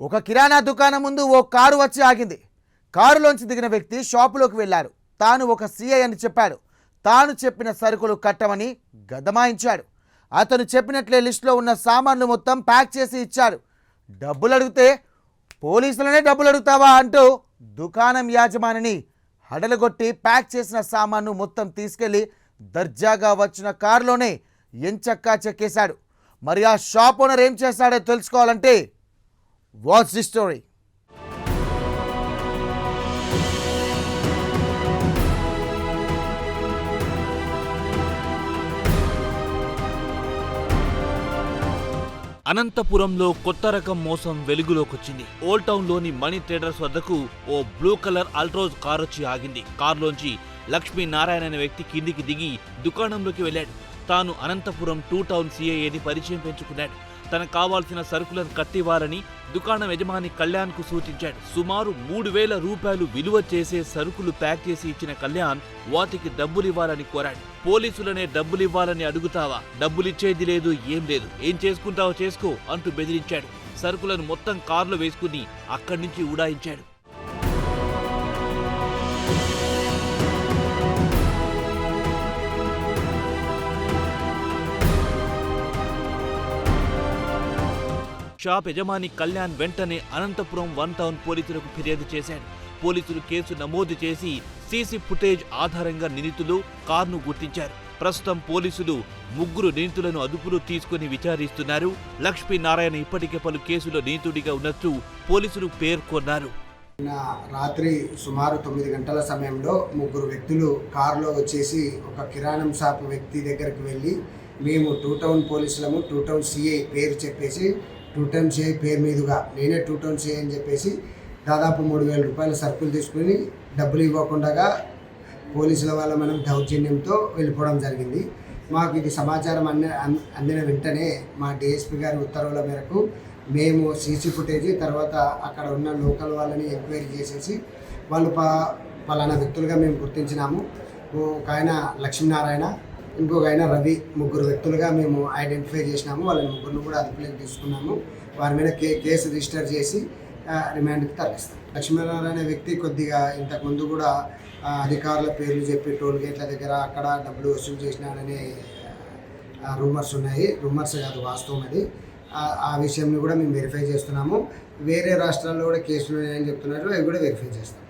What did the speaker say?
ఒక కిరాణా దుకాణం ముందు ఓ కారు వచ్చి ఆగింది. కారులోంచి దిగిన వ్యక్తి షాపులోకి వెళ్ళారు తాను ఒక సీఐ అని చెప్పాడు. తాను చెప్పిన సరుకులు కట్టమని గదమాయించాడు. అతను చెప్పినట్లే లిస్టులో ఉన్న సామాన్లు మొత్తం ప్యాక్ చేసి ఇచ్చాడు. డబ్బులు అడిగితే పోలీసులనే డబ్బులు అడుగుతావా అంటూ దుకాణం యాజమానిని హడలగొట్టి ప్యాక్ చేసిన సామాన్ను మొత్తం తీసుకెళ్ళి దర్జాగా వచ్చిన కారులోనే ఎంచక్కా చెక్కేశాడు మరి ఆ షాప్ ఓనర్ ఏం చేశాడో తెలుసుకోవాలంటే వాచ్ ది స్టోరీ అనంతపురంలో కొత్త రకం మోసం వెలుగులోకొచ్చింది. ఓల్డ్ టౌన్లోని మనీ ట్రేడర్స్ వద్దకు ఓ బ్లూ కలర్ అల్ట్రోజ్ కార్ వచ్చి ఆగింది. కారులోంచి లక్ష్మీ నారాయణ అనే వ్యక్తి కిందికి దిగి దుకాణంలోకి వెళ్ళాడు. తాను అనంతపురం టూ టౌన్ సిఐని పరిచయం పెంచుకున్నాడు. తనకు కావాల్సిన సరుకులను కట్టివ్వాలని దుకాణం యజమాని కళ్యాణ్కు సూచించాడు. సుమారు మూడు వేల రూపాయలు విలువ చేసే సరుకులు ప్యాక్ చేసి ఇచ్చిన కళ్యాణ్ వాటికి డబ్బులివ్వాలని కోరాడు. పోలీసులనే డబ్బులివ్వాలని అడుగుతావా? డబ్బులిచ్చేది లేదు ఏం లేదు. ఏం చేసుకుంటావో చేసుకో అంటూ బెదిరించాడు. సరుకులను మొత్తం కారులో వేసుకుని అక్కడి నుంచి ఉడాయించాడు. షాప్ యజమాని కళ్యాణ్ వెంటనే అనంతపురం వన్ టౌన్ పోలీసులకు ఫిర్యాదు చేశాడు. పోలీసులు కేసు నమోదు చేసి సీసీ ఫుటేజ్ ఆధారంగా నిందితులు కారును గుర్తించారు. ప్రస్తుతం పోలీసులు ముగ్గురు నిందితులను అదుపులో తీసుకుని విచారిస్తున్నారు. లక్ష్మీ నారాయణ ఇప్పటికే పలు కేసులో నిందితుడిగా ఉన్నట్టు పోలీసులు పేర్కొన్నారు. రాత్రి సుమారు తొమ్మిది గంటల సమయంలో ముగ్గురు వ్యక్తులు కారులో వచ్చేసి ఒక కిరాణం షాప్ వ్యక్తి దగ్గరికి వెళ్ళి మేము టూ టౌన్ పోలీసులము టూ టౌన్ సిఐ పేరు చెప్పేసి టూ టైమ్స్ ఏ పేరు మీదుగా. నేనే టూ టైమ్స్ ఏ అని చెప్పేసి దాదాపు మూడు వేల రూపాయల సరుకులు తీసుకుని డబ్బులు ఇవ్వకుండా పోలీసుల వల్ల మనం దౌర్జన్యంతో వెళ్ళిపోవడం జరిగింది. మాకు ఇది సమాచారం అంది అన్- అందిన వెంటనే మా డిఎస్పీ గారి ఉత్తర్వుల మేరకు మేము సీసీ ఫుటేజ్ తర్వాత అక్కడ ఉన్న లోకల్ వాళ్ళని ఎంక్వైరీ చేసేసి వాళ్ళు ప పలానా వ్యక్తులుగా మేము గుర్తించినాము. ఒక ఆయన లక్ష్మీనారాయణ ఇంకొక ఆయన రవి ముగ్గురు వ్యక్తులుగా మేము ఐడెంటిఫై చేసినాము. వాళ్ళని ముగ్గురు కూడా అదుపులోకి తీసుకున్నాము. వారి మీద కే కేసు రిజిస్టర్ చేసి రిమాండ్కి తరలిస్తాం. లక్ష్మీనారాయణ వ్యక్తి కొద్దిగా ఇంతకుముందు కూడా అధికారుల పేర్లు చెప్పి టోల్ గేట్ల దగ్గర అక్కడ డబ్బులు వసూలు చేసినాడనే రూమర్స్ ఉన్నాయి. రూమర్స్ కాదు వాస్తవం అది. ఆ- ఆ విషయంని కూడా మేము వెరిఫై చేస్తున్నాము. వేరే రాష్ట్రాల్లో కూడా కేసులు ఉన్నాయని చెప్తున్నారు. అవి కూడా వెరిఫై చేస్తాం.